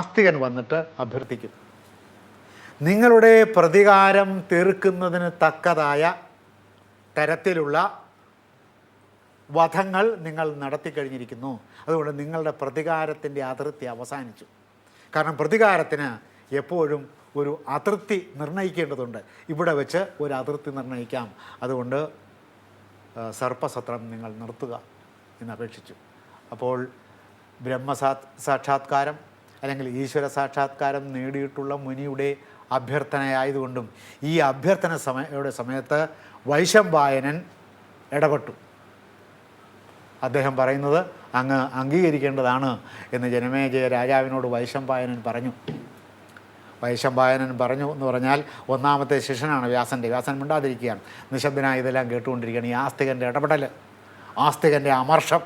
ആസ്തികൻ വന്നിട്ട് അഭ്യർത്ഥിക്കുന്നു. നിങ്ങളുടെ പ്രതികാരം തീർക്കുന്നതിന് തക്കതായ തരത്തിലുള്ള വധങ്ങൾ നിങ്ങൾ നടത്തി കഴിഞ്ഞിരിക്കുന്നു. അതുകൊണ്ട് നിങ്ങളുടെ പ്രതികാരത്തിന്റെ അതിർത്തി അവസാനിച്ചു. കാരണം പ്രതികാരത്തിന് എപ്പോഴും ഒരു അതിർത്തി നിർണയിക്കേണ്ടതുണ്ട് ഇവിടെ വെച്ച് ഒരു അതിർത്തി നിർണയിക്കാം അതുകൊണ്ട് സർപ്പസത്രം നിങ്ങൾ നിർത്തുക എന്ന് അപേക്ഷിച്ചു. അപ്പോൾ ബ്രഹ്മസാ സാക്ഷാത്കാരം അല്ലെങ്കിൽ ഈശ്വര സാക്ഷാത്കാരം നേടിയിട്ടുള്ള മുനിയുടെ അഭ്യർത്ഥനയായതുകൊണ്ടും ഈ അഭ്യർത്ഥന സമയയുടെ സമയത്ത് വൈശംപായനൻ ഇടപെട്ടു. അദ്ദേഹം പറയുന്നത് അങ്ങ് അംഗീകരിക്കേണ്ടതാണ് എന്ന് ജനമേജയ രാജാവിനോട് വൈശംപായനൻ പറഞ്ഞു. വൈശംപായനൻ പറഞ്ഞു എന്ന് പറഞ്ഞാൽ ഒന്നാമത്തെ ശിഷ്യനാണ് വ്യാസന്റെ. വ്യാസൻ മിണ്ടാതിരിക്കുകയാണ്. നിശബ്ദനായി ഇതെല്ലാം കേട്ടുകൊണ്ടിരിക്കുകയാണ്. ഈ ആസ്തികന്റെ ഇടപെടൽ ആസ്തികന്റെ അമർഷം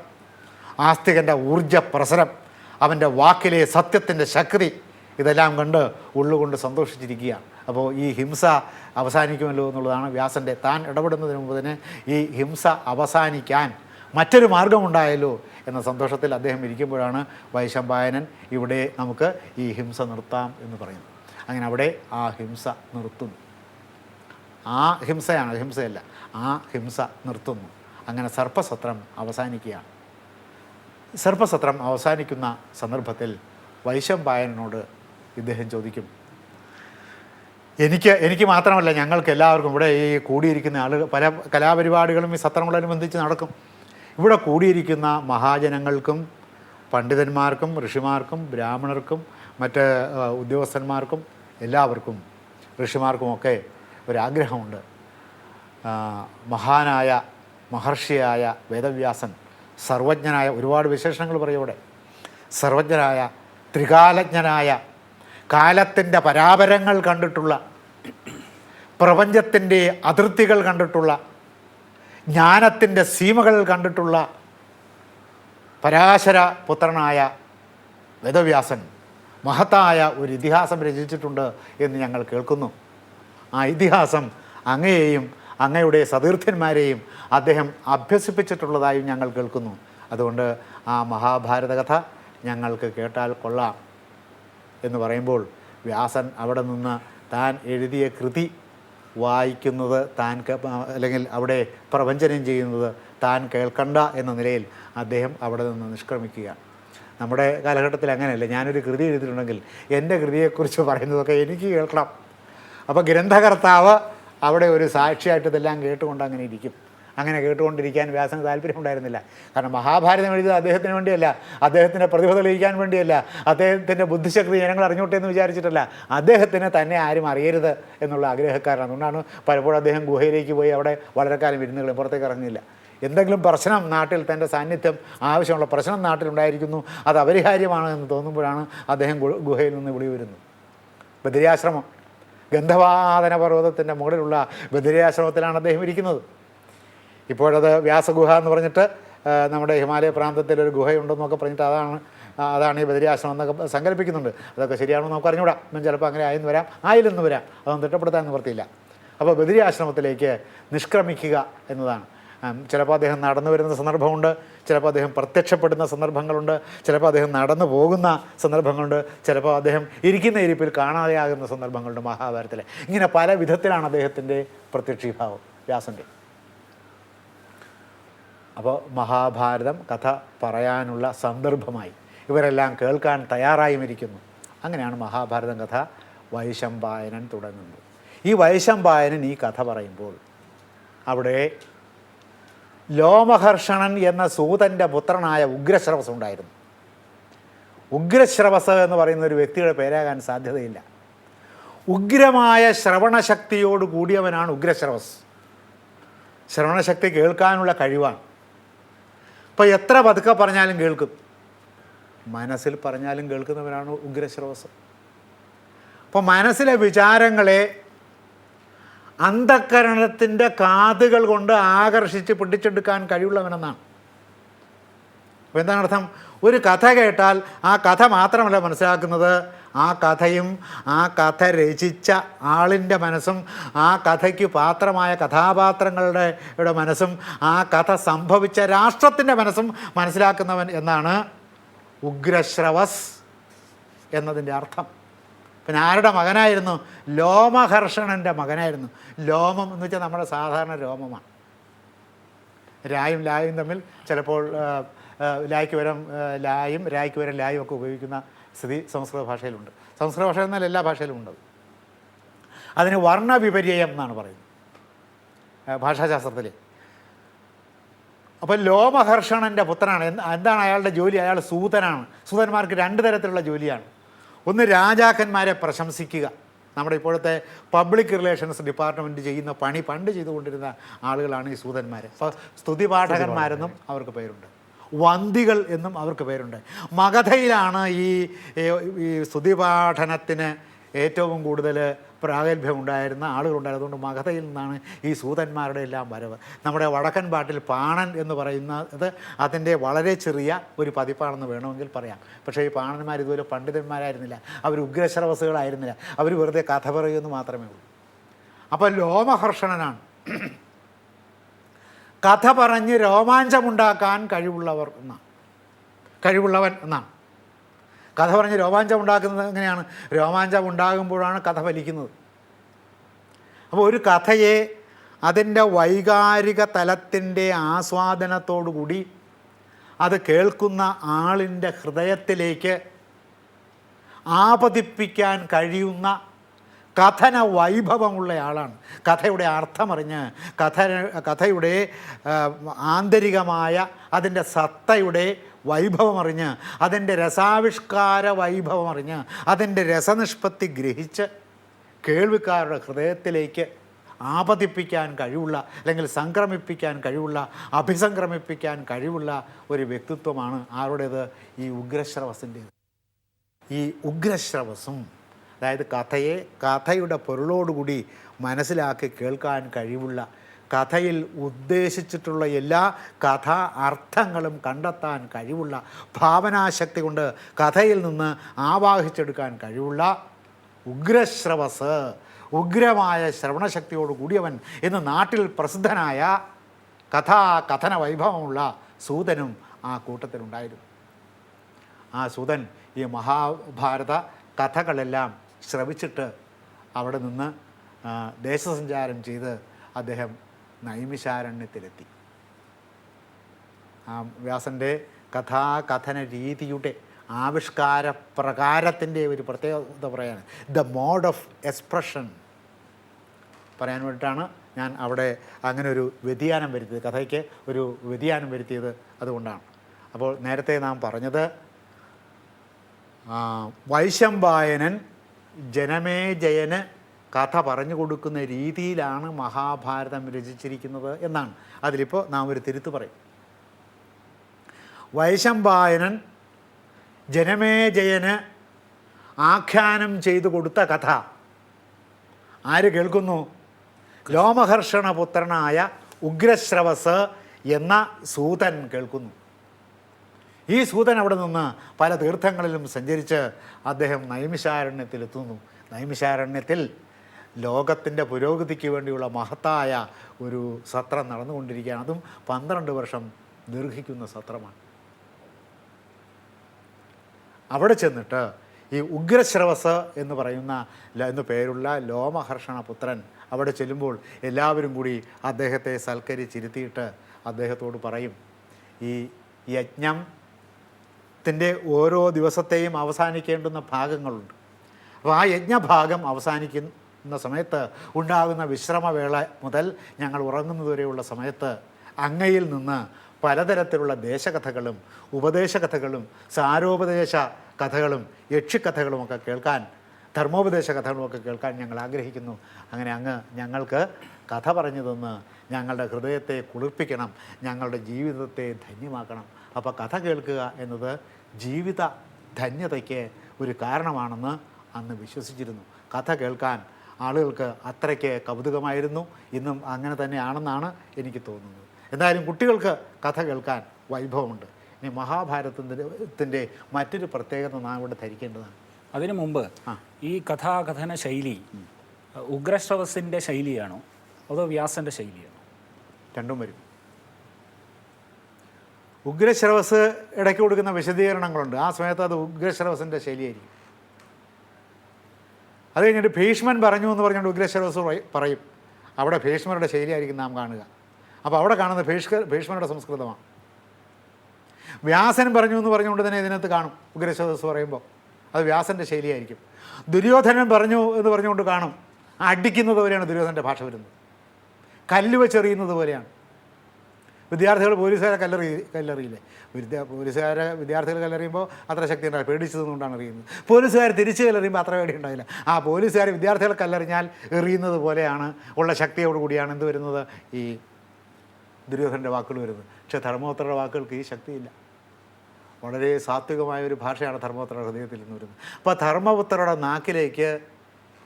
ആസ്തികന്റെ ഊർജ പ്രസരം അവന്റെ വാക്കിലെ സത്യത്തിന്റെ ശക്തി ഇതെല്ലാം കണ്ട് ഉള്ളുകൊണ്ട് സന്തോഷിച്ചിരിക്കുകയാണ്. അപ്പോൾ ഈ ഹിംസ അവസാനിക്കുമല്ലോ എന്നുള്ളതാണ് വ്യാസന്റെ താൻ ഇടപെടുന്നതിന് മുമ്പ് തന്നെ ഈ ഹിംസ അവസാനിക്കാൻ മറ്റൊരു മാർഗമുണ്ടായല്ലോ എന്ന സന്തോഷത്തിൽ അദ്ദേഹം ഇരിക്കുമ്പോഴാണ് വൈശമ്പായനൻ ഇവിടെ നമുക്ക് ഈ ഹിംസ നിർത്താം എന്ന് പറയുന്നത്. അങ്ങനെ അവിടെ ആ ഹിംസ നിർത്തുന്നു. ആ ഹിംസയാണ് ഹിംസയല്ല ആ ഹിംസ നിർത്തുന്നു. അങ്ങനെ സർപ്പസത്രം അവസാനിക്കുകയാണ്. സർപ്പസത്രം അവസാനിക്കുന്ന സന്ദർഭത്തിൽ വൈശംപായനോട് ഇദ്ദേഹം ചോദിക്കും എനിക്ക് എനിക്ക് മാത്രമല്ല ഞങ്ങൾക്ക് എല്ലാവർക്കും ഇവിടെ ഈ കൂടിയിരിക്കുന്ന ആളുകൾ പല കലാപരിപാടികളും ഈ സത്രങ്ങളനുബന്ധിച്ച് നടക്കും. ഇവിടെ കൂടിയിരിക്കുന്ന മഹാജനങ്ങൾക്കും പണ്ഡിതന്മാർക്കും ഋഷിമാർക്കും ബ്രാഹ്മണർക്കും മറ്റ് ഉദ്യോഗസ്ഥന്മാർക്കും എല്ലാവർക്കും ഋഷിമാർക്കുമൊക്കെ ഒരാഗ്രഹമുണ്ട്. മഹാനായ മഹർഷിയായ വേദവ്യാസൻ സർവജ്ഞനായ ഒരുപാട് വിശേഷണങ്ങൾ പറയും ഇവിടെ. സർവജ്ഞനായ ത്രികാലജ്ഞനായ കാലത്തിന്റെ പരാപരങ്ങൾ കണ്ടിട്ടുള്ള പ്രപഞ്ചത്തിന്റെ അതിർത്തികൾ കണ്ടിട്ടുള്ള ജ്ഞാനത്തിന്റെ സീമകൾ കണ്ടിട്ടുള്ള പരാശര പുത്രനായ വേദവ്യാസൻ മഹത്തായ ഒരു ഇതിഹാസം രചിച്ചിട്ടുണ്ട് എന്ന് ഞങ്ങൾ കേൾക്കുന്നു. ആ ഇതിഹാസം അങ്ങയെയും അങ്ങയുടെ സതീർത്ഥന്മാരെയും അദ്ദേഹം അഭ്യസിപ്പിച്ചിട്ടുള്ളതായും ഞങ്ങൾ കേൾക്കുന്നു. അതുകൊണ്ട് ആ മഹാഭാരത കഥ ഞങ്ങൾക്ക് കേട്ടാൽ കൊള്ളാം എന്ന് പറയുമ്പോൾ വ്യാസൻ അവിടെ നിന്ന് താൻ എഴുതിയ കൃതി വായിക്കുന്നത് താൻ അല്ലെങ്കിൽ അവിടെ പ്രവഞ്ചനം ചെയ്യുന്നത് താൻ കേൾക്കണ്ട എന്ന നിലയിൽ അദ്ദേഹം അവിടെ നിന്ന് നിഷ്ക്രമിക്കുക നമ്മുടെ കാലഘട്ടത്തിൽ അങ്ങനെയല്ല? ഞാനൊരു കൃതി എഴുതിയിട്ടുണ്ടെങ്കിൽ എന്റെ കൃതിയെക്കുറിച്ച് പറയുന്നതൊക്കെ എനിക്ക് കേൾക്കണം. അപ്പോൾ ഗ്രന്ഥകർത്താവ് അവിടെ ഒരു സാക്ഷിയായിട്ട് ഇതെല്ലാം കേട്ടുകൊണ്ട് അങ്ങനെ ഇരിക്കും. അങ്ങനെ കേട്ടുകൊണ്ടിരിക്കാൻ വ്യാസന് താല്പര്യമുണ്ടായിരുന്നില്ല കാരണം മഹാഭാരതം എഴുതിയത് അദ്ദേഹത്തിന് വേണ്ടിയല്ല അദ്ദേഹത്തിന്റെ പ്രതിഭ തെളിയിക്കാൻ വേണ്ടിയല്ല അദ്ദേഹത്തിന്റെ ബുദ്ധിശക്തി ജനങ്ങൾ അറിഞ്ഞോട്ടെ എന്ന് വിചാരിച്ചിട്ടല്ല. അദ്ദേഹത്തിന് തന്നെ ആരും അറിയരുത് എന്നുള്ള ആഗ്രഹക്കാരാണ് അതുകൊണ്ടാണ് പലപ്പോഴും അദ്ദേഹം ഗുഹയിലേക്ക് പോയി അവിടെ വളരെ കാലം ഇരുന്നുകൾ പുറത്തേക്ക് ഇറങ്ങിയില്ല എന്തെങ്കിലും പ്രശ്നം നാട്ടിൽ തന്റെ സാന്നിധ്യം ആവശ്യമുള്ള പ്രശ്നം നാട്ടിലുണ്ടായിരിക്കുന്നു അത് അപരിഹാര്യമാണ് എന്ന് തോന്നുമ്പോഴാണ് അദ്ദേഹം ഗുഹയിൽ നിന്ന് വിളി വരുന്നത് ബദരിയാശ്രമം ഗന്ധവാദന പർവതത്തിന്റെ മുകളിലുള്ള ബദരിയാശ്രമത്തിലാണ് അദ്ദേഹം ഇരിക്കുന്നത്. ഇപ്പോഴത് വ്യാസഗുഹ എന്ന് പറഞ്ഞിട്ട് നമ്മുടെ ഹിമാലയ പ്രാന്തത്തിൽ ഒരു ഗുഹയുണ്ടെന്നൊക്കെ പറഞ്ഞിട്ട് അതാണ് അതാണ് ഈ ബദരിയാശ്രമം എന്നൊക്കെ സങ്കല്പിക്കുന്നുണ്ട്. അതൊക്കെ ശരിയാണോ നമുക്ക് അറിഞ്ഞൂടാ ഇന്നും ചിലപ്പോൾ അങ്ങനെ ആയെന്ന് വരാം. ആയില്ലെന്ന് വരാം. അതൊന്നും തിട്ടപ്പെടുത്താൻ നിവർത്തിയില്ല. അപ്പോൾ ബദരിയാശ്രമത്തിലേക്ക് നിഷ്ക്രമിക്കുക എന്നതാണ്. ചിലപ്പോൾ അദ്ദേഹം നടന്നു വരുന്ന സന്ദർഭമുണ്ട്. ചിലപ്പോൾ അദ്ദേഹം പ്രത്യക്ഷപ്പെടുന്ന സന്ദർഭങ്ങളുണ്ട് ചിലപ്പോൾ അദ്ദേഹം നടന്നു പോകുന്ന സന്ദർഭങ്ങളുണ്ട് ചിലപ്പോൾ അദ്ദേഹം ഇരിക്കുന്ന ഇരിപ്പിൽ കാണാതെയാകുന്ന സന്ദർഭങ്ങളുണ്ട് മഹാഭാരതത്തിലെ. ഇങ്ങനെ പല വിധത്തിലാണ് അദ്ദേഹത്തിന്റെ പ്രത്യക്ഷീഭാവം. വ്യാസന്റെ. അപ്പോൾ മഹാഭാരതം കഥ പറയാനുള്ള സന്ദർഭമായി. ഇവരെല്ലാം കേൾക്കാൻ തയ്യാറായും ഇരിക്കുന്നു. അങ്ങനെയാണ് മഹാഭാരതം കഥ വൈശംപായനൻ തുടങ്ങുന്നത്. ഈ വൈശംപായനൻ ഈ കഥ പറയുമ്പോൾ അവിടെ ലോമഹർഷണൻ എന്ന സൂതന്റെ പുത്രനായ ഉഗ്രശ്രവസ് ഉണ്ടായിരുന്നു. ഉഗ്രശ്രവസ് എന്ന് പറയുന്ന ഒരു വ്യക്തിയുടെ പേരാകാൻ സാധ്യതയില്ല. ഉഗ്രമായ ശ്രവണശക്തിയോട് കൂടിയവനാണ് ഉഗ്രശ്രവസ്. ശ്രവണശക്തി കേൾക്കാനുള്ള കഴിവാണ്. അപ്പോൾ എത്ര പതുക്കെ പറഞ്ഞാലും കേൾക്കും. മനസ്സിൽ പറഞ്ഞാലും കേൾക്കുന്നവനാണ് ഉഗ്രശ്രവസ്. അപ്പോൾ മനസ്സിലെ വിചാരങ്ങളെ അന്ധക്കരണത്തിന്റെ കാതുകൾ കൊണ്ട് ആകർഷിച്ച് പിടിച്ചെടുക്കാൻ കഴിവുള്ളവനെന്നാണ്. അപ്പോൾ എന്താണ് അർത്ഥം? ഒരു കഥ കേട്ടാൽ ആ കഥ മാത്രമല്ല മനസ്സിലാക്കുന്നത്. ആ കഥയും ആ കഥ രചിച്ച ആളിന്റെ മനസ്സും ആ കഥയ്ക്ക് പാത്രമായ കഥാപാത്രങ്ങളുടെ മനസ്സും ആ കഥ സംഭവിച്ച രാഷ്ട്രത്തിന്റെ മനസ്സും മനസ്സിലാക്കുന്നവൻ എന്നാണ് ഉഗ്രശ്രവസ് എന്നതിന്റെ അർത്ഥം. പിന്നെ ആരുടെ മകനായിരുന്നു ലോമഹർഷണന്റെ മകനായിരുന്നു. ലോമം എന്ന് വെച്ചാൽ നമ്മുടെ സാധാരണ രോമമാണ്. രായും ലായും തമ്മിൽ ചിലപ്പോൾ ലായ്ക്ക് വരം ലായും രായ്ക്ക് വരം ലായും ഒക്കെ ഉപയോഗിക്കുന്ന സ്ഥിതി സംസ്കൃത ഭാഷയിലുണ്ട്. സംസ്കൃത ഭാഷ എന്നാൽ എല്ലാ ഭാഷയിലും ഉണ്ടത്. അതിന് വർണവിപര്യം എന്നാണ് പറയുന്നത്. ഭാഷാശാസ്ത്രത്തിൽ അപ്പോൾ ലോമഹർഷണന്റെ പുത്രനാണ്. എന്താണ് അയാളുടെ ജോലി? അയാൾ സൂതനാണ്. സൂതന്മാർക്ക് രണ്ട് തരത്തിലുള്ള ജോലിയാണ്. ഒന്ന് രാജാക്കന്മാരെ പ്രശംസിക്കുക. നമ്മുടെ ഇപ്പോഴത്തെ പബ്ലിക് റിലേഷൻസ് ഡിപ്പാർട്ട്മെന്റ് ചെയ്യുന്ന പണി പണ്ട് ചെയ്തുകൊണ്ടിരുന്ന ആളുകളാണ് ഈ സൂതന്മാർ അപ്പോൾ സ്തുതിപാഠകന്മാരെന്നും അവർക്ക് പേരുണ്ട്. വന്തികൾ എന്നും അവർക്ക് പേരുണ്ട്. മഗധയിലാണ് ഈ ഈ സ്തുതിപാഠനത്തിന് ഏറ്റവും കൂടുതൽ പ്രാഗൽഭ്യമുണ്ടായിരുന്ന ആളുകളുണ്ടായിരുന്നു. അതുകൊണ്ട് മഗധയിൽ നിന്നാണ് ഈ സൂതന്മാരുടെ എല്ലാം വരവ്. നമ്മുടെ വടക്കൻ പാട്ടിൽ പാണൻ എന്ന് പറയുന്നത് അതിന്റെ വളരെ ചെറിയ ഒരു പതിപ്പാണെന്ന് വേണമെങ്കിൽ പറയാം. പക്ഷേ ഈ പാണന്മാർ ഇതുപോലെ പണ്ഡിതന്മാരായിരുന്നില്ല. അവർ ഉഗ്രശ്രവസുകളായിരുന്നില്ല അവർ വെറുതെ കഥ പറയുമെന്ന് മാത്രമേ ഉള്ളൂ. അപ്പോൾ ലോമഹർഷണനാണ്. കഥ പറഞ്ഞ് രോമാഞ്ചമുണ്ടാക്കാൻ കഴിവുള്ളവർ എന്നാണ്. കഴിവുള്ളവൻ എന്നാണ്. കഥ പറഞ്ഞ് രോമാഞ്ചം ഉണ്ടാക്കുന്നത് എങ്ങനെയാണ്? രോമാഞ്ചം ഉണ്ടാകുമ്പോഴാണ് കഥ ഫലിക്കുന്നത്. അപ്പോൾ ഒരു കഥയെ അതിന്റെ വൈകാരിക തലത്തിന്റെ ആസ്വാദനത്തോടുകൂടി അത് കേൾക്കുന്ന ആളിന്റെ ഹൃദയത്തിലേക്ക് ആപതിപ്പിക്കാൻ കഴിയുന്ന കഥന വൈഭവമുള്ള ആളാണ്. കഥയുടെ അർത്ഥമറിഞ്ഞ് കഥ കഥയുടെ ആന്തരികമായ അതിന്റെ സത്തയുടെ വൈഭവമറിഞ്ഞ് അതിന്റെ രസാവിഷ്കാര വൈഭവമറിഞ്ഞ് അതിന്റെ രസനിഷ്പത്തി ഗ്രഹിച്ച് കേൾവിക്കാരുടെ ഹൃദയത്തിലേക്ക് ആപതിപ്പിക്കാൻ കഴിവുള്ള അല്ലെങ്കിൽ സംക്രമിപ്പിക്കാൻ കഴിവുള്ള അഭിസംക്രമിപ്പിക്കാൻ കഴിവുള്ള ഒരു വ്യക്തിത്വമാണ് ആരുടേത്? ഈ ഉഗ്രശ്രവസിന്റേത്. ഈ ഉഗ്രശ്രവസും അതായത് കഥയെ കഥയുടെ പൊരുളോടുകൂടി മനസ്സിലാക്കി കേൾക്കാൻ കഴിവുള്ള കഥയിൽ ഉദ്ദേശിച്ചിട്ടുള്ള എല്ലാ കഥാ അർത്ഥങ്ങളും കണ്ടെത്താൻ കഴിവുള്ള ഭാവനാശക്തി കൊണ്ട് കഥയിൽ നിന്ന് ആവാഹിച്ചെടുക്കാൻ കഴിവുള്ള ഉഗ്രശ്രവസ് ഉഗ്രമായ ശ്രവണശക്തിയോട് കൂടിയവൻ എന്ന് നാട്ടിൽ പ്രസിദ്ധനായ കഥാ കഥന വൈഭവമുള്ള സൂതനും ആ കൂട്ടത്തിലുണ്ടായിരുന്നു. ആ സൂതൻ ഈ മഹാഭാരത കഥകളെല്ലാം ശ്രവിച്ചിട്ട് അവിടെ നിന്ന് ദേശസഞ്ചാരം ചെയ്ത് അദ്ദേഹം നൈമിശാരണ്യത്തിലെത്തി. വ്യാസന്റെ കഥാകഥന രീതിയുടെ ആവിഷ്കാര പ്രകാരത്തിന്റെ ഒരു പ്രത്യേകത പറയാണ് ദ മോഡ് ഓഫ് എക്സ്പ്രഷൻ പറയാൻ വേണ്ടിയിട്ടാണ് ഞാൻ അവിടെ അങ്ങനെ ഒരു വ്യതിയാനം വരുത്തിയത്. കഥയ്ക്ക് ഒരു വ്യതിയാനം വരുത്തിയത് അതുകൊണ്ടാണ്. അപ്പോൾ നേരത്തെ നാം പറഞ്ഞത് ആ, വൈശമ്പായനൻ ജനമേജയന് കഥ പറഞ്ഞു കൊടുക്കുന്ന രീതിയിലാണ് മഹാഭാരതം രചിച്ചിരിക്കുന്നത് എന്നാണ്. അതിലിപ്പോൾ നാം ഒരു തിരുത്ത് പറയും. വൈശമ്പായനൻ ജനമേജയന് ആഖ്യാനം ചെയ്തു കൊടുത്ത കഥ. ആര് കേൾക്കുന്നു? ലോമഹർഷണപുത്രനായ ഉഗ്രശ്രവസ് എന്ന സൂതൻ കേൾക്കുന്നു. ഈ സൂതൻ അവിടെ നിന്ന് പല തീർത്ഥങ്ങളിലും സഞ്ചരിച്ച് അദ്ദേഹം നൈമിഷാരണ്യത്തിലെത്തുന്നു നൈമിശാരണ്യത്തിൽ ലോകത്തിന്റെ പുരോഗതിക്ക് വേണ്ടിയുള്ള മഹത്തായ ഒരു സത്രം നടന്നുകൊണ്ടിരിക്കുകയാണ്. അതും പന്ത്രണ്ട് വർഷം ദീർഘിക്കുന്ന സത്രമാണ്. അവിടെ ചെന്നിട്ട് ഈ ഉഗ്രശ്രവസ് എന്ന് പറയുന്ന എന്ന പേരുള്ള ലോമഹർഷണ പുത്രൻ അവിടെ ചെല്ലുമ്പോൾ എല്ലാവരും കൂടി അദ്ദേഹത്തെ സൽക്കരിച്ചിരുത്തിയിട്ട് അദ്ദേഹത്തോട് പറയും ഈ യജ്ഞത്തിന്റെ ഓരോ ദിവസത്തെയും അവസാനിക്കേണ്ടുന്ന ഭാഗങ്ങളുണ്ട്. അപ്പോൾ ആ യജ്ഞഭാഗം അവസാനിക്കുന്ന സമയത്ത് ഉണ്ടാകുന്ന വിശ്രമവേള മുതൽ ഞങ്ങൾ ഉറങ്ങുന്നതുവരെയുള്ള സമയത്ത് അങ്ങയിൽ നിന്ന് പലതരത്തിലുള്ള ദേശകഥകളും ഉപദേശകഥകളും സാരോപദേശ കഥകളും യക്ഷിക്കഥകളുമൊക്കെ കേൾക്കാൻ ധർമ്മോപദേശ കഥകളുമൊക്കെ കേൾക്കാൻ ഞങ്ങൾ ആഗ്രഹിക്കുന്നു. അങ്ങനെ അങ്ങ് ഞങ്ങൾക്ക് കഥ പറഞ്ഞു തന്ന് ഞങ്ങളുടെ ഹൃദയത്തെ കുളിർപ്പിക്കണം ഞങ്ങളുടെ ജീവിതത്തെ ധന്യമാക്കണം. അപ്പോൾ കഥ കേൾക്കുക എന്നത് ജീവിത ധന്യതയ്ക്ക് ഒരു കാരണമാണെന്ന് അന്ന് വിശ്വസിച്ചിരുന്നു. കഥ കേൾക്കാൻ ആളുകൾക്ക് അത്രയ്ക്ക് കൗതുകമായിരുന്നു. ഇന്നും അങ്ങനെ തന്നെയാണെന്നാണ് എനിക്ക് തോന്നുന്നത്. എന്തായാലും കുട്ടികൾക്ക് കഥ കേൾക്കാൻ വൈഭവമുണ്ട്. ഇനി മഹാഭാരതത്തിന്റെ മറ്റൊരു പ്രത്യേകത നാം ഇവിടെ ധരിക്കേണ്ടതാണ്. അതിനു മുമ്പ് ഈ കഥാകഥന ശൈലി ഉഗ്രശ്രവസിന്റെ ശൈലിയാണോ അതോ വ്യാസന്റെ ശൈലിയാണോ? രണ്ടും വരും. ഉഗ്രശ്രവസ് ഇടയ്ക്ക് കൊടുക്കുന്ന വിശദീകരണങ്ങളുണ്ട്. ആ സമയത്ത് അത് ഉഗ്രശ്രവസിന്റെ ശൈലിയായിരിക്കും. അത് കഴിഞ്ഞിട്ട് ഭീഷ്മൻ പറഞ്ഞു എന്ന് പറഞ്ഞുകൊണ്ട് ഉഗ്രശ്രവസ് പറയും. അവിടെ ഭീഷ്മരുടെ ശൈലിയായിരിക്കും നാം കാണുക. അപ്പോൾ അവിടെ കാണുന്നത് ഭീഷ്ക ഭീഷ്മരുടെ സംസ്കൃതമാണ്. വ്യാസൻ പറഞ്ഞു എന്ന് പറഞ്ഞുകൊണ്ട് തന്നെ ഇതിനകത്ത് കാണും ഉഗ്രശ്രവസ് പറയുമ്പോൾ. അത് വ്യാസന്റെ ശൈലിയായിരിക്കും. ദുര്യോധനൻ പറഞ്ഞു എന്ന് പറഞ്ഞുകൊണ്ട് കാണും. അടിക്കുന്നത് പോലെയാണ് ദുര്യോധനന്റെ ഭാഷ വരുന്നത്. കല്ല് വെച്ചെറിയുന്നത് പോലെയാണ്. വിദ്യാർത്ഥികൾ പോലീസുകാരെ കല്ലെറി കല്ലെറിയില്ലേ? വിദ്യ പോലീസുകാരെ വിദ്യാർത്ഥികൾ കല്ലെറിയുമ്പോൾ അത്ര ശക്തി ഉണ്ടാവില്ല പേടിച്ചതുകൊണ്ടാണ് എറിയുന്നത് പോലീസുകാർ തിരിച്ച് കല്ലെറിയുമ്പോൾ അത്ര പേടി ഉണ്ടാവില്ല ആ പോലീസുകാർ വിദ്യാർത്ഥികളെ കല്ലെറിഞ്ഞാൽ എറിയുന്നത് പോലെയാണ്. ഉള്ള ശക്തിയോട് കൂടിയാണ് എന്ത് വരുന്നത്? ഈ ദുര്യോധനന്റെ വാക്കുകൾ വരുന്നത്. പക്ഷേ ധർമ്മോത്തരുടെ വാക്കുകൾക്ക് ഈ ശക്തിയില്ല. വളരെ സാത്വികമായ ഒരു ഭാഷയാണ് ധർമ്മപുത്രയുടെ ഹൃദയത്തിൽ നിന്ന് വരുന്നത്. അപ്പോൾ ധർമ്മപുത്രയുടെ നാക്കിലേക്ക്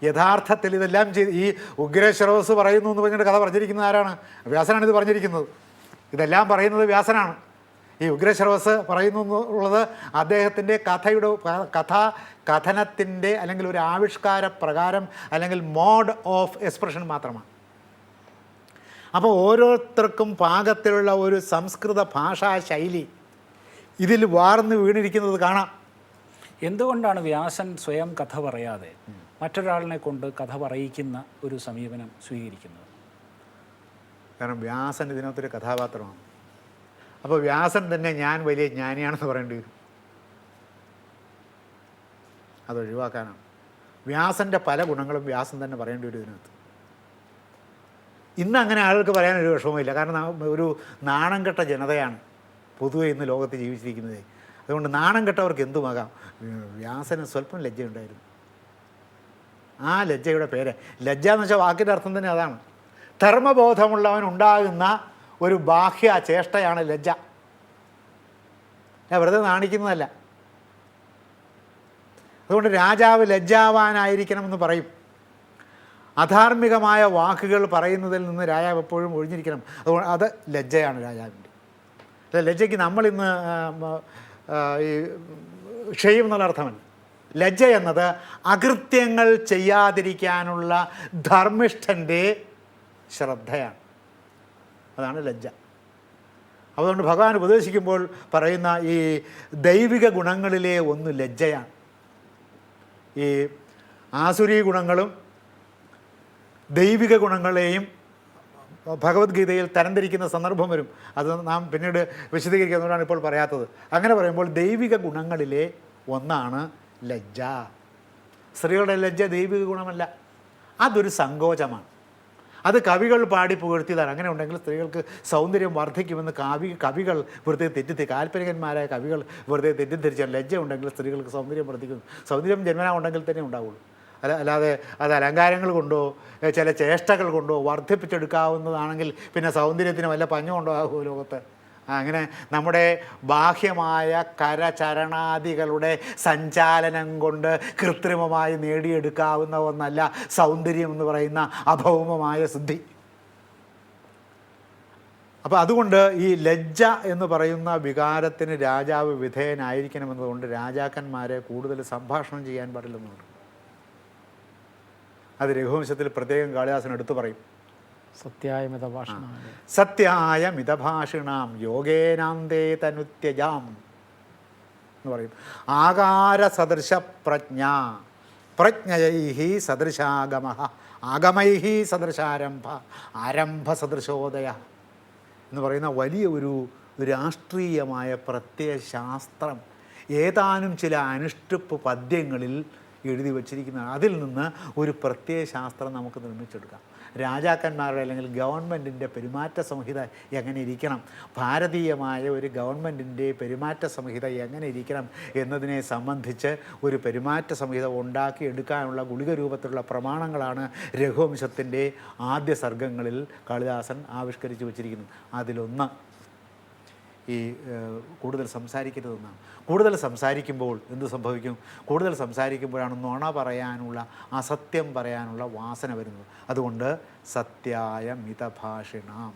യഥാർത്ഥത്തിൽ ഇതെല്ലാം ചെയ്ത് ഈ ഉഗ്രശ്രവസ് പറയുന്നു എന്ന് പറഞ്ഞിട്ട് കഥ പറഞ്ഞിരിക്കുന്നത് ആരാണ്? വ്യാസനാണ് ഇത് പറഞ്ഞിരിക്കുന്നത്. ഇതെല്ലാം പറയുന്നത് വ്യാസനാണ്. ഈ ഉഗ്രശ്രവസ് പറയുന്നു എന്നുള്ളത് അദ്ദേഹത്തിന്റെ കഥയുടെ കഥ കഥനത്തിന്റെ അല്ലെങ്കിൽ ഒരു ആവിഷ്കാര പ്രകാരം അല്ലെങ്കിൽ മോഡ് ഓഫ് എക്സ്പ്രഷൻ മാത്രമാണ്. അപ്പോൾ ഓരോരുത്തർക്കും പാകത്തിലുള്ള ഒരു സംസ്കൃത ഭാഷാ ശൈലി ഇതിൽ വാർന്ന് വീണിരിക്കുന്നത് കാണാം. എന്തുകൊണ്ടാണ് വ്യാസൻ സ്വയം കഥ പറയാതെ മറ്റൊരാളിനെ കൊണ്ട് കഥ പറയിക്കുന്ന ഒരു സമീപനം സ്വീകരിക്കുന്നത്? കാരണം വ്യാസൻ ഇതിനകത്തൊരു കഥാപാത്രമാണ്. അപ്പോൾ വ്യാസൻ തന്നെ ഞാൻ വലിയ ജ്ഞാനിയാണെന്ന് പറയേണ്ടി വരും. അതൊഴിവാക്കാനാണ് വ്യാസന്റെ പല ഗുണങ്ങളും വ്യാസൻ തന്നെ പറയേണ്ടി വരും ഇതിനകത്ത്. ഇന്ന് അങ്ങനെ ആളുകൾക്ക് പറയാനൊരു വിഷമമില്ല കാരണം ഒരു നാണം കെട്ട ജനതയാണ് പൊതുവെ ഇന്ന് ലോകത്ത് ജീവിച്ചിരിക്കുന്നത്. അതുകൊണ്ട് നാണം കെട്ടവർക്ക് എന്തുമാകാം? വ്യാസന് സ്വല്പം ലജ്ജയുണ്ടായിരുന്നു. ആ ലജ്ജയുടെ പേര്. ലജ്ജ എന്ന് വെച്ചാൽ വാക്കിന്റെ അർത്ഥം തന്നെ അതാണ്. ധർമ്മബോധമുള്ളവൻ ഉണ്ടാകുന്ന ഒരു ബാഹ്യ ചേഷ്ടയാണ് ലജ്ജ. ഞാൻ വെറുതെ നാണിക്കുന്നതല്ല. അതുകൊണ്ട് രാജാവ് ലജ്ജാവാനായിരിക്കണമെന്ന് പറയും. അധാർമികമായ വാക്കുകൾ പറയുന്നതിൽ നിന്ന് രാജാവ് എപ്പോഴും ഒഴിഞ്ഞിരിക്കണം. അതുകൊണ്ട് അത് ലജ്ജയാണ് രാജാവിന്റെ. അല്ല, ലജ്ജയ്ക്ക് നമ്മളിന്ന് ഈ ക്ഷയം എന്നുള്ള അർത്ഥമല്ല. ലജ്ജ എന്നത് അകൃത്യങ്ങൾ ചെയ്യാതിരിക്കാനുള്ള ധർമ്മിഷ്ഠന്റെ ശ്രദ്ധയാണ്. അതാണ് ലജ്ജ. അതുകൊണ്ട് ഭഗവാൻ ഉപദേശിക്കുമ്പോൾ പറയുന്ന ഈ ദൈവിക ഗുണങ്ങളിലെ ഒന്ന് ലജ്ജയാണ്. ഈ ആസുരി ഗുണങ്ങളും ദൈവിക ഗുണങ്ങളെയും ഭഗവത്ഗീതയിൽ തരംതിരിക്കുന്ന സന്ദർഭം വരും. അത് നാം പിന്നീട് വിശദീകരിക്കുന്നവരാണ് ഇപ്പോൾ പറയാത്തത്. അങ്ങനെ പറയുമ്പോൾ ദൈവിക ഗുണങ്ങളിലെ ഒന്നാണ് ലജ്ജ. സ്ത്രീകളുടെ ലജ്ജ ദൈവിക ഗുണമല്ല. അതൊരു സങ്കോചമാണ്. അത് കവികൾ പാടി പുകഴ്ത്തിയതാണ്. അങ്ങനെ ഉണ്ടെങ്കിൽ സ്ത്രീകൾക്ക് സൗന്ദര്യം വർദ്ധിക്കുമെന്ന് കവി കവികൾ വെറുതെ തെറ്റിദ്ധി കാൽപ്പനികന്മാരായ കവികൾ വെറുതെ തെറ്റിദ്ധരിച്ചാൽ ലജ്ജ ഉണ്ടെങ്കിൽ സ്ത്രീകൾക്ക് സൗന്ദര്യം വർദ്ധിക്കുന്നു. സൗന്ദര്യം ജന്മനാ ഉണ്ടെങ്കിൽ തന്നെ ഉണ്ടാവുള്ളൂ. അല്ല അല്ലാതെ അത് അലങ്കാരങ്ങൾ കൊണ്ടോ ചില ചേഷ്ടകൾ കൊണ്ടോ വർദ്ധിപ്പിച്ചെടുക്കാവുന്നതാണെങ്കിൽ പിന്നെ സൗന്ദര്യത്തിന് വല്ല പഞ്ഞുകൊണ്ടോ ആകുമോ ലോകത്ത് അങ്ങനെ നമ്മുടെ ബാഹ്യമായ കരചരണാദികളുടെ സഞ്ചാലനം കൊണ്ട് കൃത്രിമമായി നേടിയെടുക്കാവുന്ന ഒന്നല്ല സൗന്ദര്യം എന്ന് പറയുന്ന അഭൗമമായ സിദ്ധി. അപ്പോൾ അതുകൊണ്ട് ഈ ലജ്ജ എന്ന് പറയുന്ന വികാരത്തിന് രാജാവ് വിധേയനായിരിക്കണമെന്നതുകൊണ്ട് രാജാക്കന്മാരെ കൂടുതൽ സംഭാഷണം ചെയ്യാൻ പാടില്ലെന്നുണ്ട്. അത് രഘുവംശത്തിൽ പ്രത്യേകം കാളിദാസൻ എടുത്തു പറയും. സത്യായ മിതഭാഷിണാം യോഗേനാന്തേ തനുത്യജാം എന്ന് പറയും. ആകാര സദൃശ പ്രജ്ഞ പ്രജ്ഞയൈ സദൃശാഗമ ആഗമൈ സദൃശാരംഭ ആരംഭ സദൃശോദയ എന്ന് പറയുന്ന വലിയ ഒരു രാഷ്ട്രീയമായ പ്രത്യയശാസ്ത്രം ഏതാനും ചില അനുഷ്ഠിപ്പ് പദ്യങ്ങളിൽ എഴുതി വച്ചിരിക്കുന്നതാണ്. അതിൽ നിന്ന് ഒരു പ്രത്യയശാസ്ത്രം നമുക്ക് നിർമ്മിച്ചെടുക്കാം. രാജാക്കന്മാരുടെ അല്ലെങ്കിൽ ഗവൺമെന്റിന്റെ പെരുമാറ്റ സംഹിത എങ്ങനെ ഇരിക്കണം? ഭാരതീയമായ ഒരു ഗവൺമെന്റിന്റെ പെരുമാറ്റ സംഹിത എങ്ങനെ ഇരിക്കണം എന്നതിനെ സംബന്ധിച്ച് ഒരു പെരുമാറ്റ സംഹിത ഉണ്ടാക്കി എടുക്കാനുള്ള ഗുളിക രൂപത്തിലുള്ള പ്രമാണങ്ങളാണ് രഘുവംശത്തിന്റെ ആദ്യ സർഗങ്ങളിൽ കാളിദാസൻ ആവിഷ്കരിച്ചു വച്ചിരിക്കുന്നത്. അതിലൊന്ന് ഈ കൂടുതൽ സംസാരിക്കരുതെന്നാണ്. കൂടുതൽ സംസാരിക്കുമ്പോൾ എന്ത് സംഭവിക്കും? കൂടുതൽ സംസാരിക്കുമ്പോഴാണ് നുണ പറയാനുള്ള അസത്യം പറയാനുള്ള വാസന വരുന്നത്. അതുകൊണ്ട് സത്യായ മിതഭാഷിണാം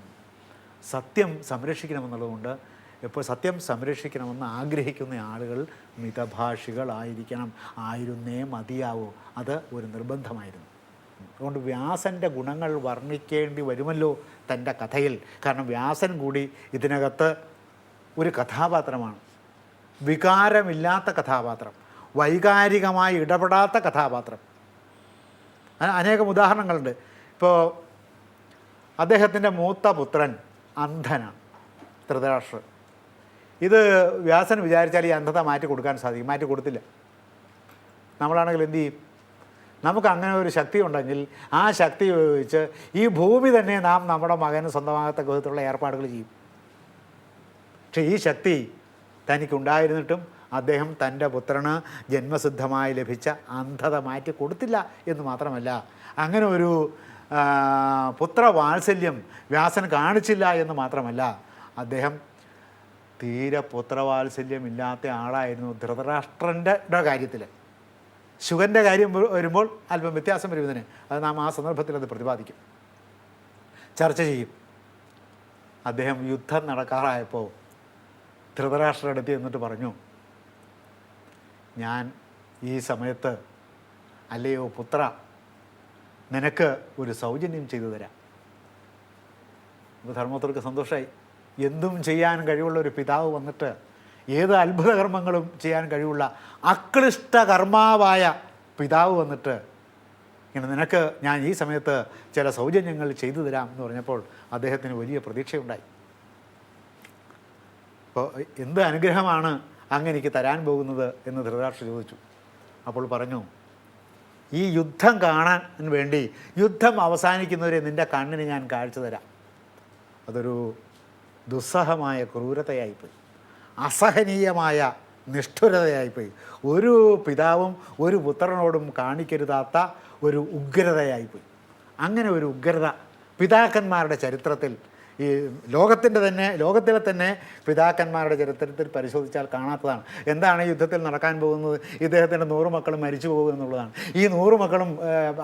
സത്യം സംരക്ഷിക്കണമെന്നുള്ളതുകൊണ്ട് എപ്പോൾ സത്യം സംരക്ഷിക്കണമെന്ന് ആഗ്രഹിക്കുന്ന ആളുകൾ മിതഭാഷികളായിരിക്കണം. ആയിരുന്നേ മതിയാവൂ. അത് ഒരു നിർബന്ധമായിരുന്നു. അതുകൊണ്ട് വ്യാസന്റെ ഗുണങ്ങൾ വർണിക്കേണ്ടി വരുമല്ലോ തന്റെ കഥയിൽ. കാരണം വ്യാസൻ കൂടി ഇതിനകത്ത് ഒരു കഥാപാത്രമാണ്. വികാരമില്ലാത്ത കഥാപാത്രം വൈകാരികമായി ഇടപെടാത്ത കഥാപാത്രം. അനേകം ഉദാഹരണങ്ങളുണ്ട്. ഇപ്പോൾ അദ്ദേഹത്തിന്റെ മൂത്ത പുത്രൻ അന്ധനാണ് ധൃതരാഷ്ട്രൻ. ഇത് വ്യാസൻ വിചാരിച്ചാൽ ഈ അന്ധത മാറ്റി കൊടുക്കാൻ സാധിക്കും മാറ്റി കൊടുത്തില്ല. നമ്മളാണെങ്കിൽ എന്തു ചെയ്യും? നമുക്ക് അങ്ങനെ ഒരു ശക്തി ഉണ്ടെങ്കിൽ ആ ശക്തി ഉപയോഗിച്ച് ഈ ഭൂമി തന്നെ നാം നമ്മുടെ മകന് സ്വന്തമാകത്തക്ക വിധത്തിലുള്ള ഏർപ്പാടുകൾ ചെയ്യും. പക്ഷേ ഈ ശക്തി തനിക്കുണ്ടായിരുന്നിട്ടും അദ്ദേഹം തന്റെ പുത്രന് ജന്മസിദ്ധമായി ലഭിച്ച അന്ധത മാറ്റി കൊടുത്തില്ല എന്ന് മാത്രമല്ല അങ്ങനെ ഒരു പുത്രവാത്സല്യം വ്യാസൻ കാണിച്ചില്ല എന്ന് മാത്രമല്ല അദ്ദേഹം തീരെ പുത്രവാത്സല്യമില്ലാത്ത ആളായിരുന്നു ധൃതരാഷ്ട്രന്റെ കാര്യത്തിൽ. ശുഗന്റെ കാര്യം വരുമ്പോൾ അല്പം വ്യത്യാസം വരുന്നതിന് അത് നാം ആ സന്ദർഭത്തിൽ അത് പ്രതിപാദിക്കും. ചർച്ച ചെയ്യും. അദ്ദേഹം യുദ്ധം നടക്കാറായപ്പോൾ ധൃതരാഷ്ട്രം അടുത്ത് എന്നിട്ട് പറഞ്ഞു ഞാൻ ഈ സമയത്ത് അല്ലയോ പുത്ര നിനക്ക് ഒരു സൗജന്യം ചെയ്തു തരാം. അപ്പോൾ ധർമ്മപുത്രർക്ക് സന്തോഷമായി എന്തും ചെയ്യാൻ കഴിവുള്ള ഒരു പിതാവ് വന്നിട്ട് ഏത് അത്ഭുത കർമ്മങ്ങളും ചെയ്യാൻ കഴിവുള്ള അക്ലിഷ്ട കർമാവായ പിതാവ് വന്നിട്ട് ഇങ്ങനെ നിനക്ക് ഞാൻ ഈ സമയത്ത് ചില സൗജന്യങ്ങൾ ചെയ്തു തരാം എന്ന് പറഞ്ഞപ്പോൾ അദ്ദേഹത്തിന് വലിയ പ്രതീക്ഷയുണ്ടായി. അപ്പോൾ എന്ത് അനുഗ്രഹമാണ് അങ്ങ് എനിക്ക് തരാൻ പോകുന്നത് എന്ന് ധൃതരാഷ്ട്ര ചോദിച്ചു. അപ്പോൾ പറഞ്ഞു ഈ യുദ്ധം കാണാൻ വേണ്ടി യുദ്ധം അവസാനിക്കുന്നവരെ നിന്റെ കണ്ണിന് ഞാൻ കാഴ്ച തരാം. അതൊരു ദുസ്സഹമായ ക്രൂരതയായിപ്പോയി. അസഹനീയമായ നിഷ്ഠുരതയായിപ്പോയി. ഒരു പിതാവും ഒരു പുത്രനോടും കാണിക്കരുതാത്ത ഒരു ഉഗ്രതയായിപ്പോയി. അങ്ങനെ ഒരു ഉഗ്രത പിതാക്കന്മാരുടെ ചരിത്രത്തിൽ ഈ ലോകത്തിന്റെ തന്നെ ലോകത്തിലെ തന്നെ പിതാക്കന്മാരുടെ ചരിത്രത്തിൽ പരിശോധിച്ചാൽ കാണാത്തതാണ്. എന്താണ് യുദ്ധത്തിൽ നടക്കാൻ പോകുന്നത്? ഇദ്ദേഹത്തിന്റെ നൂറ് മക്കളും മരിച്ചു പോകും എന്നുള്ളതാണ്. ഈ നൂറ് മക്കളും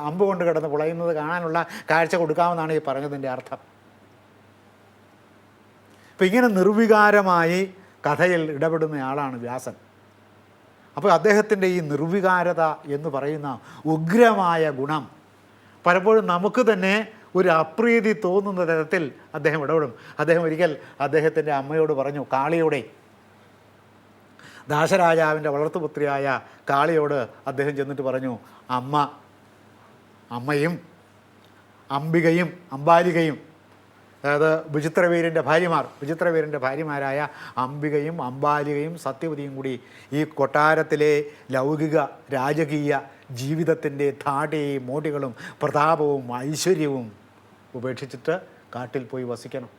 അമ്പ് കൊണ്ട് കിടന്ന് പുളയുന്നത് കാണാനുള്ള കാഴ്ച കൊടുക്കാമെന്നാണ് ഈ പറഞ്ഞതിന്റെ അർത്ഥം. അപ്പം ഇങ്ങനെ നിർവികാരമായി കഥയിൽ ഇടപെടുന്ന ആളാണ് വ്യാസൻ. അപ്പോൾ അദ്ദേഹത്തിന്റെ ഈ നിർവികാരത എന്ന് പറയുന്ന ഉഗ്രമായ ഗുണം പലപ്പോഴും നമുക്ക് തന്നെ ഒരു അപ്രീതി തോന്നുന്ന തരത്തിൽ അദ്ദേഹം ഇടപെടും. അദ്ദേഹം ഒരിക്കൽ അദ്ദേഹത്തിന്റെ അമ്മയോട് പറഞ്ഞു കാളിയോടെ. ദാശരാജാവിന്റെ വളർത്തുപുത്രിയായ കാളിയോട് അദ്ദേഹം ചെന്നിട്ട് പറഞ്ഞു അമ്മ അമ്മയും അംബികയും അംബാലികയും അതായത് വിചിത്രവീരന്റെ ഭാര്യമാർ വിചിത്രവീരന്റെ ഭാര്യമാരായ അംബികയും അംബാലികയും സത്യവതിയും കൂടി ഈ കൊട്ടാരത്തിലെ ലൗകിക രാജകീയ ജീവിതത്തിന്റെ ധാടിയും മോടികളും പ്രതാപവും ഐശ്വര്യവും ഉപേക്ഷിച്ചിട്ട് കാട്ടിൽ പോയി വസിക്കണം.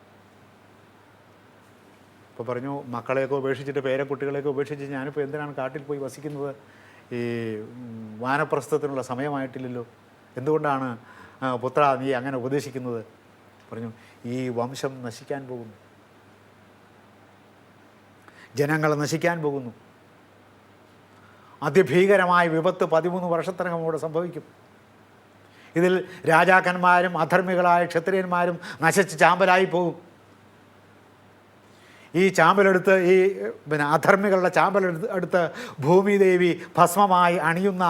ഇപ്പോൾ പറഞ്ഞു മക്കളെയൊക്കെ ഉപേക്ഷിച്ചിട്ട് പേരക്കുട്ടികളെയൊക്കെ ഉപേക്ഷിച്ച് ഞാനിപ്പോൾ എന്തിനാണ് കാട്ടിൽ പോയി വസിക്കുന്നത്? ഈ വാനപ്രസ്ഥത്തിനുള്ള സമയമായിട്ടില്ലല്ലോ. എന്തുകൊണ്ടാണ് പുത്ര നീ അങ്ങനെ ഉപദേശിക്കുന്നത്? പറഞ്ഞു ഈ വംശം നശിക്കാൻ പോകുന്നു. ജനങ്ങൾ നശിക്കാൻ പോകുന്നു. അതിഭീകരമായ വിപത്ത് പതിമൂന്ന് വർഷത്തിനകം ഇവിടെ സംഭവിക്കും. ഇതിൽ രാജാക്കന്മാരും അധർമ്മികളായ ക്ഷത്രിയന്മാരും നശിച്ച് ചാമ്പലായി പോകും ഈ ചാമ്പലെടുത്ത് ഈ പിന്നെ അധർമ്മികളുടെ ചാമ്പലെടുത്ത് എടുത്ത് ഭൂമിദേവി ഭസ്മമായി അണിയുന്ന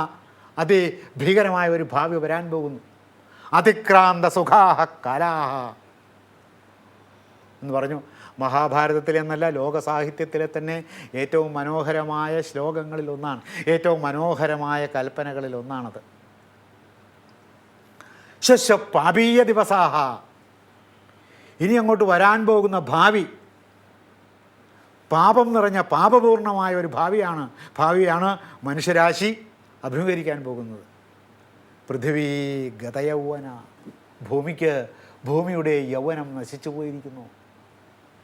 അതിഭീകരമായ ഒരു ഭാവി വരാൻ പോകുന്നു. അതിക്രാന്ത സുഖാഹ കലാഹ എന്ന് പറഞ്ഞു. മഹാഭാരതത്തിലെ എന്നല്ല ലോക സാഹിത്യത്തിലെ തന്നെ ഏറ്റവും മനോഹരമായ ശ്ലോകങ്ങളിൽ ഒന്നാണ്. ഏറ്റവും മനോഹരമായ കൽപ്പനകളിൽ ഒന്നാണത്. ശശ പാപീയ ദിവസാഹ. ഇനി അങ്ങോട്ട് വരാൻ പോകുന്ന ഭാവി. പാപം നിറഞ്ഞ പാപപൂർണമായ ഒരു ഭാവിയാണ് ഭാവിയാണ് മനുഷ്യരാശി അഭിമുഖീകരിക്കാൻ പോകുന്നത്. പൃഥ്വി ഗതയൗവന ഭൂമിക്ക് ഭൂമിയുടെ യൗവനം നശിച്ചു പോയിരിക്കുന്നു.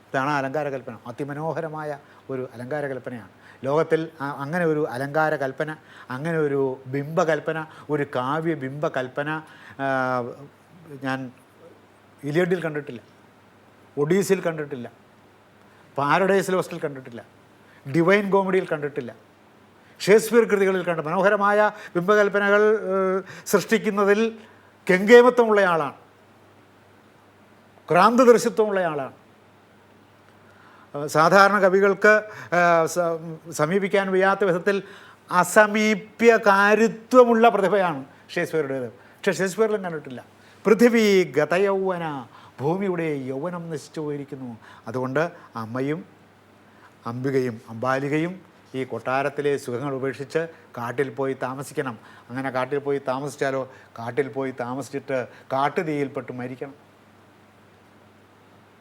ഇതാണ് അലങ്കാരകൽപ്പന അതിമനോഹരമായ ഒരു അലങ്കാര കൽപ്പനയാണ് ലോകത്തിൽ അങ്ങനെ ഒരു അലങ്കാര കൽപ്പന അങ്ങനെ ഒരു ബിംബകൽപ്പന ഒരു കാവ്യ ബിംബകൽപ്പന ഞാൻ ഇലിയഡിൽ കണ്ടിട്ടില്ല ഒഡീസിൽ കണ്ടിട്ടില്ല പാരഡൈസ് ലോസ്റ്റിൽ കണ്ടിട്ടില്ല ഡിവൈൻ കോമഡിയിൽ കണ്ടിട്ടില്ല ഷേക്സ്പിയർ കൃതികളിൽ കണ്ട മനോഹരമായ ബിംബകൽപ്പനകൾ സൃഷ്ടിക്കുന്നതിൽ കെങ്കേമത്വമുള്ള ആളാണ് ക്രാന്തദർശിത്വമുള്ള ആളാണ്. സാധാരണ കവികൾക്ക് സമീപിക്കാൻ വയ്യാത്ത വിധത്തിൽ അസമീപ്യ കാരുത്വമുള്ള പ്രതിഭയാണ് ഷേക്സ്പിയറുടേത്. പക്ഷേ ഷേക്സ്പിയറിലും കണ്ടിട്ടില്ല പൃഥിവി ഗതയൗവന ഭൂമിയുടെ യൗവനം നശിച്ചു പോയിരിക്കുന്നു. അതുകൊണ്ട് അമ്മയും അംബികയും അംബാലികയും ഈ കൊട്ടാരത്തിലെ സുഖങ്ങൾ ഉപേക്ഷിച്ച് കാട്ടിൽ പോയി താമസിക്കണം. അങ്ങനെ കാട്ടിൽ പോയി താമസിച്ചാലോ? കാട്ടിൽ പോയി താമസിച്ചിട്ട് കാട്ടുതീയിൽപ്പെട്ട് മരിക്കണം.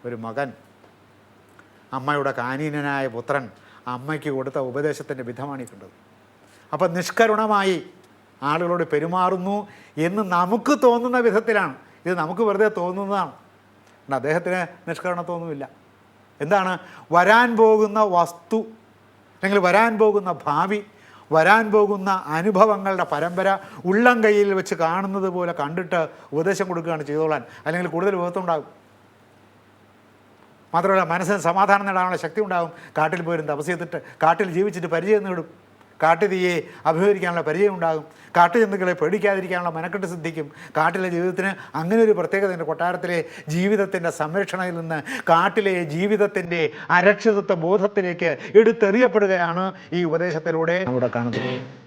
ഒരു മകൻ അമ്മയുടെ കാനീനനായ പുത്രൻ അമ്മയ്ക്ക് കൊടുത്ത ഉപദേശത്തിന്റെ വിധമാണ് കണ്ടത്. അപ്പം നിഷ്കരുണമായി ആളുകളോട് പെരുമാറുന്നു എന്ന് നമുക്ക് തോന്നുന്ന വിധത്തിലാണ്. ഇത് നമുക്ക് വെറുതെ തോന്നുന്നതാണ്. കാരണം അദ്ദേഹത്തിന് നിഷ്കരണത്വമൊന്നുമില്ല എന്താണ്? വരാൻ പോകുന്ന വസ്തു അല്ലെങ്കിൽ വരാൻ പോകുന്ന ഭാവി വരാൻ പോകുന്ന അനുഭവങ്ങളുടെ പരമ്പര ഉള്ളം കയ്യിൽ വെച്ച് കാണുന്നത് പോലെ കണ്ടിട്ട് ഉപദേശം കൊടുക്കുകയാണ് ചെയ്തോളാൻ. അല്ലെങ്കിൽ കൂടുതൽ വിപത്തുണ്ടാകും. മാത്രമല്ല മനസ്സിന് സമാധാനം നേടാനുള്ള ശക്തി ഉണ്ടാകും. കാട്ടിൽ പോയിരുന്ന് തപസ് ചെയ്തിട്ട് കാട്ടിൽ ജീവിച്ചിട്ട് പരിചയം നേടും. കാട്ടുതീയെ അഭിമുഖീകരിക്കാനുള്ള പരിചയം ഉണ്ടാകും. കാട്ടുജന്തുക്കളെ പേടിക്കാതിരിക്കാനുള്ള മനക്കെട്ട് സിദ്ധിക്കും. കാട്ടിലെ ജീവിതത്തിന് അങ്ങനെ ഒരു പ്രത്യേകത പ്രത്യേകതയുണ്ട് കൊട്ടാരത്തിലെ ജീവിതത്തിന്റെ സംരക്ഷണയിൽ നിന്ന് കാട്ടിലെ ജീവിതത്തിന്റെ അരക്ഷിതത്വ ബോധത്തിലേക്ക് എടുത്തെറിയപ്പെടുകയാണ് ഈ ഉപദേശത്തിലൂടെ നമ്മുടെ കാണുന്നത്.